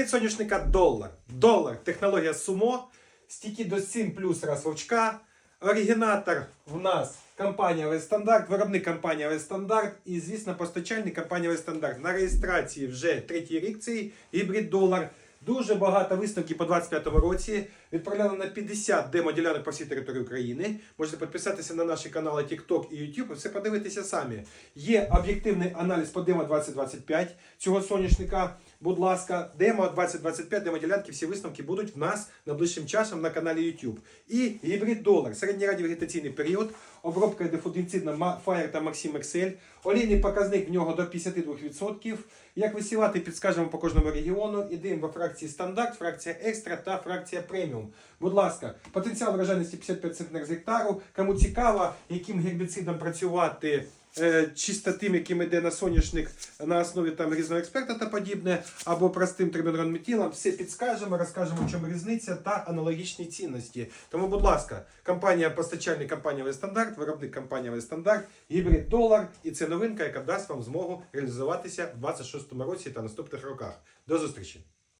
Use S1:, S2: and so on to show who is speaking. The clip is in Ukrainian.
S1: Гібрид соняшника долар. Долар. Технологія сумо. Стільки до 7 плюс раз вовчка. Оригінатор в нас компанія Вестандарт, виробник компанія Вестандарт і, звісно, постачальник компанія Вестандарт. На реєстрації вже третій рік цей гібрид долар. Дуже багато висновків по 25-му році. Відправляли на 50 демо-ділянок по всій території України. Можете підписатися на наші канали TikTok і YouTube все подивитися самі. Є об'єктивний аналіз по демо 2025 цього соняшника. Будь ласка, демо 2025, демо-ділянки, всі висновки будуть в нас найближчим часом на каналі YouTube. І гібрид долар, середній радіовегетаційний період, обробка дефундицидна Fire та Maxim Excel, олійний показник в нього до 52%. Як висівати, підскажемо по кожному регіону. Ідемо в фракції стандарт, фракція екстра та фракція преміум. Будь ласка, потенціал врожайності 55 центнер з гектару. Кому цікаво, яким гербіцидом працювати. Е, Чисто тим, яким йде на соняшник на основі там різного експерта та подібне, або простим трибенронметілом, все підскажемо, розкажемо, в чому різниця та аналогічні цінності. Тому, будь ласка, компанія постачальник компанія Вестандарт, виробник компанія Вестандарт, гібрид долар, і це новинка, яка дасть вам змогу реалізуватися в 26-му році та наступних роках. До зустрічі!